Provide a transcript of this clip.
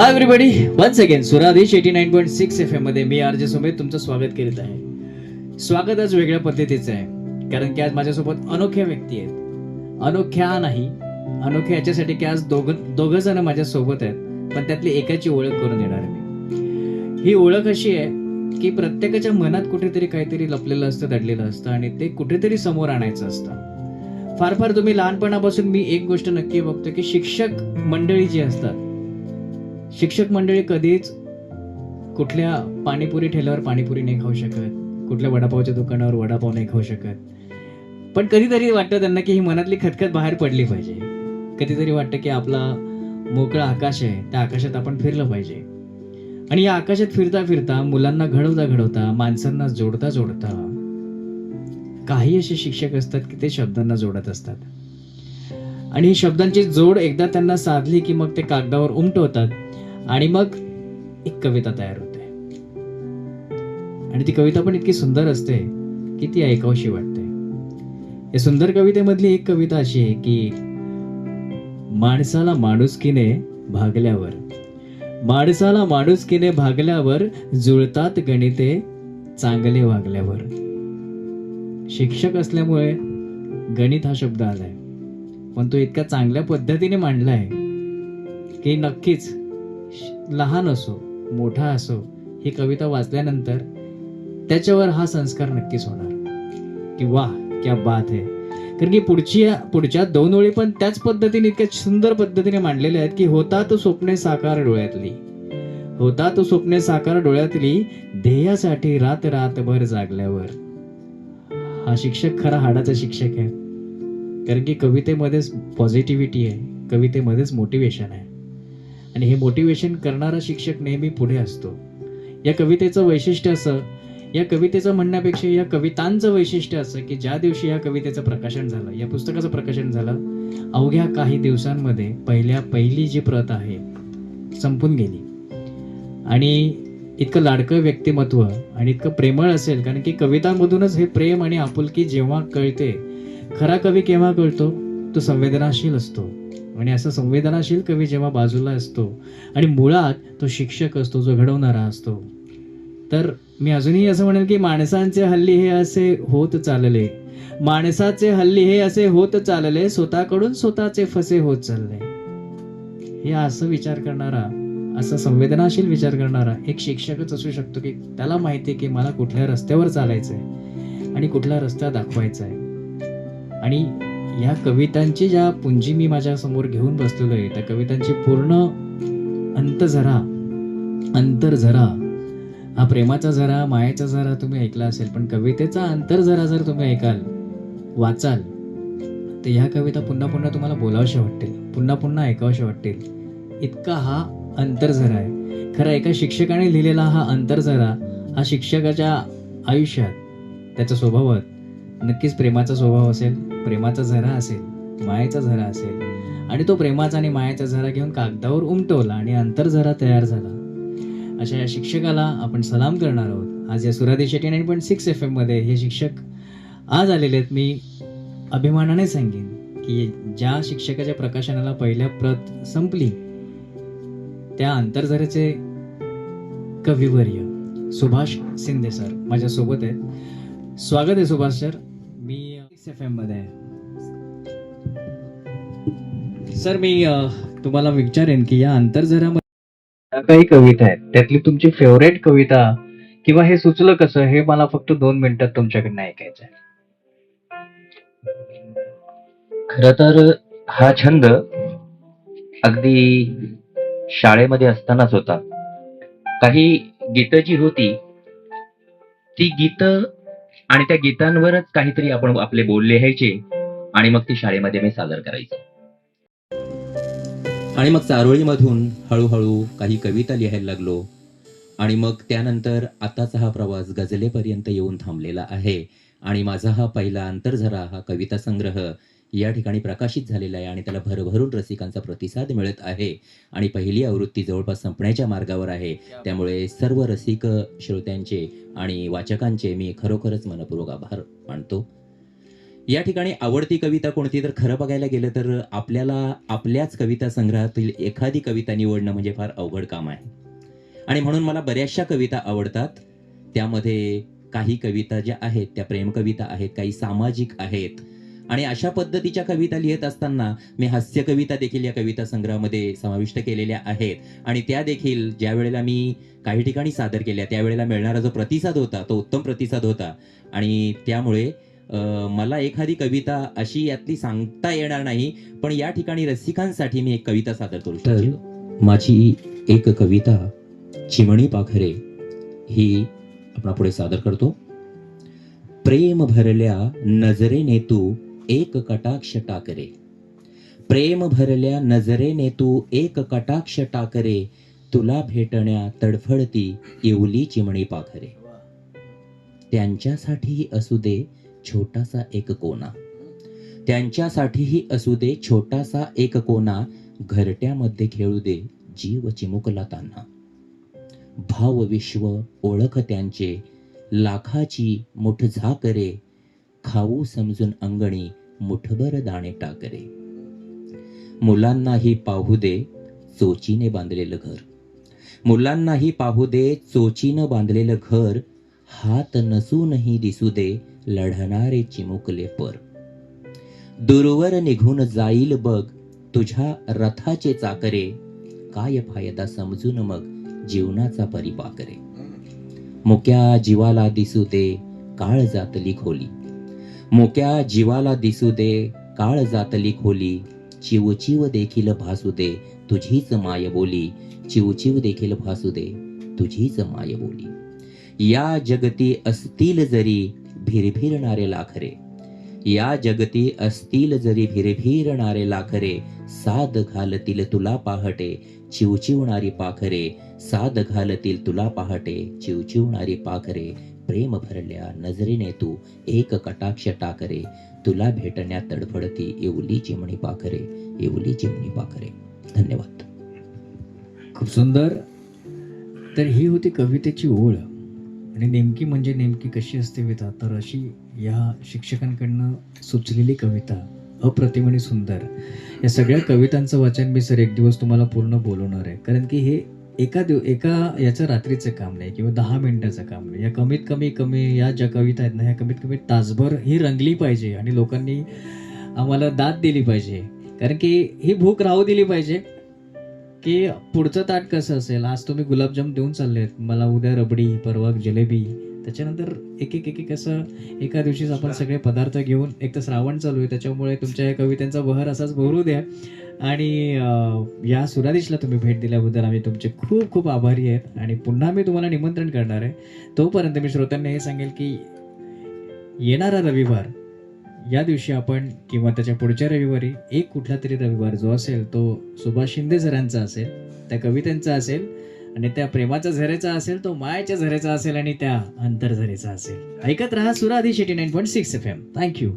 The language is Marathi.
हाय everybody once again सुरादेश eighty nine point six F एममध्ये मी आर जे सुमेध तुमचं स्वागत करीत आहे. स्वागत आज वेगळ्या पद्धतीचं आहे कारण की आज माझ्यासोबत अनोख्या व्यक्ती आहेत. अनोख्या नाही अनोख्या याच्यासाठी की आज दोघ दोघं जण माझ्यासोबत आहेत पण त्यातली एकाची ओळख करून देणार आहे मी. ही ओळख अशी आहे की प्रत्येकाच्या मनात कुठेतरी काहीतरी लपलेलं असतं दडलेलं असतं आणि ते कुठेतरी समोर आणायचं असतं. फार फार तुम्ही लहानपणापासून मी एक गोष्ट नक्की बघतो की शिक्षक मंडळी जी असतात शिक्षक मंडळी कधीच कुठल्या पाणीपुरी ठेल्यावर पाणीपुरी नाही खाऊ शकत. कुठल्या वडापावच्या दुकानावर वडापाव नाही खाऊ शकत. पण कधीतरी वाटतं त्यांना की ही मनातली खतखत बाहेर पडली पाहिजे. कधीतरी वाटतं की आपला मोकळा आकाश आहे त्या आकाशात आपण फिरलं पाहिजे. आणि या आकाशात फिरता फिरता मुलांना घडवता घडवता माणसांना जोडता जोडता काही असे शिक्षक असतात की ते शब्दांना जोडत असतात. आणि ही शब्दांची जोड एकदा त्यांना साधली की मग ते कागदावर उमटवतात. आणि मग एक कविता तयार होते. आणि ती कविता पण इतकी सुंदर असते की ती ऐकावशी वाटते. या सुंदर कवितेमधली एक कविता अशी आहे की माणसाला माणुसकीने भागल्यावर माणसाला माणुसकीने भागल्यावर जुळतात गणिते चांगले वागल्यावर. शिक्षक असल्यामुळे गणित हा शब्द आलाय. पण तो इतका चांगल्या पद्धतीने मांडलाय की नक्कीच लहान असो मोठा असो ही कविता वाचल्यानंतर त्याच्यावर हा संस्कार नक्कीच होणार. की वा क्या बात आहे कारण की पुढची पुढच्या दोन ओळी पण त्याच पद्धतीने इतक्या सुंदर पद्धतीने मांडलेल्या आहेत की होता तो स्वप्ने साकार डोळ्यातली. होता तो स्वप्ने साकार डोळ्यातली ध्येयासाठी रात रातभर जागल्यावर. हा शिक्षक खरा हाडाचा शिक्षक आहे. कारण की कवितेमध्येच पॉझिटिव्हिटी आहे. कवितेमध्येच मोटिवेशन आहे. आणि हे मोटिवेशन करणारा शिक्षक नेहमी पुढे असतो. या कवितेचं वैशिष्ट्य असं या कवितेचं म्हणण्यापेक्षा या कवितांचं वैशिष्ट्य असं की ज्या दिवशी या कवितेचं प्रकाशन झालं या पुस्तकाचं प्रकाशन झालं अवघ्या काही दिवसांमध्ये पहिल्या पहिली जी प्रत आहे संपून गेली. आणि इतकं लाडकं व्यक्तिमत्व आणि इतकं प्रेमळ असेल कारण की कवितांमधूनच हे प्रेम आणि आपुलकी जेव्हा कळते खरा कवी केव्हा कळतो? तो संवेदनाशील असतो. आणि असा संवेदनाशील कवी जेव्हा बाजूला असतो आणि मुळात तो शिक्षक असतो जो घडवणारा असतो. तर मी अजूनही असं म्हणेल की माणसांचे हल्ली हे असे होत चालले. माणसाचे हल्ली हे असे होत चालले स्वतःकडून स्वतःचे फसे होत चालले. हे असं विचार करणारा असा संवेदनाशील विचार करणारा एक शिक्षकच असू शकतो की त्याला माहिती आहे की मला कुठल्या रस्त्यावर चालायचं आहे आणि कुठला रस्ता दाखवायचा आहे आणि या कवितांची ज्या पुंजी मी माझ्यासमोर घेऊन बसलेलो आहे त्या कवितांची पूर्ण अंतझरा अंतरझरा हा प्रेमाचा झरा मायेचा झरा तुम्ही ऐकला असेल पण कवितेचा अंतरझरा जर तुम्ही ऐकाल वाचाल तर ह्या कविता पुन्हा पुन्हा तुम्हाला बोलावशा वाटतील पुन्हा पुन्हा ऐकावशा वाटतील. इतका हा अंतरझरा आहे. खरं एका शिक्षकाने लिहिलेला हा अंतरझरा हा शिक्षकाच्या आयुष्यात त्याच्या स्वभावात नक्कीच प्रेमाचा स्वभाव असेल प्रेमाचा झरा असेल मायेचा झरा असेल. आणि तो प्रेमाचा आणि मायाचा झरा घेऊन कागदावर उमटवला आणि अंतरझरा तयार झाला. अशा या शिक्षकाला आपण सलाम करणार आहोत. आज या सुरादेश eighty nine point six F एममध्ये हे शिक्षक आज आलेले आहेत. मी अभिमानाने सांगेन की ज्या शिक्षकाच्या प्रकाशनाला पहिल्या प्रत संपली त्या अंतरझऱ्याचे कविवर्य सुभाष शिंदे सर माझ्यासोबत आहेत. स्वागत आहे सुभाष सर. मी एफ एममध्ये सर मी तुम्हाला विचारेन की या अंतरझऱ्यामध्ये काही कविता आहेत. त्यातली तुमची फेवरेट कविता किंवा हे सुचलं कसं हे मला फक्त दोन मिनिटात तुमच्याकडनं ऐकायचं आहे. खर तर हा छंद अगदी शाळेमध्ये असतानाच होता. काही गीतं जी होती ती गीतं आणि त्या गीतांवरच काहीतरी आपण आपले बोल लिहायचे आणि मग ती शाळेमध्ये मी सादर करायचे. आणि मग चारोळीमधून हळूहळू काही कविता लिहायला लागलो. आणि मग त्यानंतर आताचा हा प्रवास गझलेपर्यंत येऊन थांबलेला आहे. आणि माझा हा पहिला अंतर्झरा हा कविता संग्रह या ठिकाणी प्रकाशित झालेला आहे आणि त्याला भरभरून रसिकांचा प्रतिसाद मिळत आहे. आणि पहिली आवृत्ती जवळपास संपण्याच्या मार्गावर आहे. त्यामुळे सर्व रसिक श्रोत्यांचे आणि वाचकांचे मी खरोखरच मनपूर्वक आभार मानतो. या ठिकाणी आवडती कविता कोणती? तर खरं बघायला गेलं तर आपल्याला आपल्याच कविता संग्रहातील एखादी कविता निवडणं म्हणजे फार अवघड काम आहे. आणि म्हणून मला बऱ्याचशा कविता आवडतात. त्यामध्ये काही कविता ज्या आहेत त्या प्रेम कविता आहेत काही सामाजिक आहेत आणि अशा पद्धतीच्या कविता लिहित असताना मी हास्य कविता देखील या कविता संग्रहामध्ये समाविष्ट केलेल्या आहेत. आणि त्या देखील ज्या वेळेला मी काही ठिकाणी सादर केल्या त्यावेळेला मिळणारा जो प्रतिसाद होता तो उत्तम प्रतिसाद होता. आणि त्यामुळे मला एखादी कविता अशी यातली सांगता येणार नाही पण या ठिकाणी रसिकांसाठी मी एक कविता सादर करू तर? शकतो. माझी एक कविता चिमणी पाखरे ही आपण पुढे सादर करतो. प्रेम भरल्या नजरेने तू एक कटाक्ष टाकरे. प्रेम भरल्या नजरेने तू एक कटाक्ष टाकरे. तुला भेटण्या तडफडती येवली चिमणी पाखरे. त्यांच्यासाठीही असू दे छोटासा एक कोना. त्यांच्यासाठीही असू दे छोटासा एक कोना. घरट्यामध्ये खेळू दे जीव चिमुकला त्यांना भाव विश्व ओळख त्यांचे. लाखाची मुठ झाकरे. खाऊ समजून अंगणी मुठभर दाणे टाकरे मुलांनाही पाहू दे चोचीने बांधलेलं घर. मुलांनाही पाहू दे चोचीनं बांधलेलं घर. हात नसूनही दिसू दे लढणारे चिमुकले पर. दूरवर निघून जाईल बघ तुझ्या रथाचे चाकरे. काय फायदा समजून मग जीवनाचा परिपाकरे मुक्या जीवाला दिसू दे काळ जातली खोली. मोक्या जीवाला दिसू दे काळ जातली खोली चिवचिव देखील भासू दे तुझीच माय बोली चिवचिव देखील भासू दे तुझीच माय बोली. या जगती असतील जरी भिरभिरणारे लाखरे या जगती असतील जरी भिरभिरणारे लाखरे साध घालतील तुला पहाटे चिवचिवणारी पाखरे साध घालतील तुला पहाटे चिवचिवणारी पाखरे प्रेम भरल्या नजरेने तू एक कटाक्ष टाकरे. तुला भेटण्यात तडफडती येवली चिमणी पाखरे. येवली चिमणी पाखरे. धन्यवाद. खूप सुंदर. तर ही होती कवितेची ओळ. आणि नेमकी म्हणजे नेमकी कशी असते विधा तर अशी या शिक्षकांकडनं सुचलेली कविता अप्रतिम आणि सुंदर. या सगळ्या कवितांचं वाचन मी सर एक दिवस तुम्हाला पूर्ण बोलवणार आहे. कारण की हे एका दिव एका याचं रात्रीचं काम नाही किंवा दहा मिनिटाचं काम नाही. या कमीत कमी कमी या ज्या कविता आहेत ना ह्या कमीत कमी तासभर ही रंगली पाहिजे आणि लोकांनी आम्हाला दाद दिली पाहिजे. कारण की ही भूक राहू दिली पाहिजे. की पुढचं ताट कसं असेल? आज तुम्ही गुलाबजाम देऊन चाललेत मला उद्या रबडी परवा जलेबी. त्याच्यानंतर एक एक एक एक असं एका दिवशीच आपण सगळे पदार्थ घेऊन एक तर श्रावण चालू आहे. त्याच्यामुळे तुमच्या या कवितांचा बहर असाच बहरू द्या. आणि या सुरादेशला तुम्ही भेट दिल्याबद्दल आम्ही तुमचे खूप खूप आभारी आहेत. आणि पुन्हा मी तुम्हाला निमंत्रण करणार आहे. तोपर्यंत मी श्रोत्यांना हे सांगेल की येणारा रविवार या दिवशी आपण किंवा त्याच्या पुढच्या रविवारी एक कुठला तरी रविवार जो असेल तो सुभाष शिंदे सरांचा असेल त्या कवितांचा असेल आणि त्या प्रेमाच्या झरेचा असेल तो मायाच्या झरेचा असेल आणि त्या अंतरझरेचा असेल. ऐकत रहा सुराधी Shetty nine point six F M. Thank you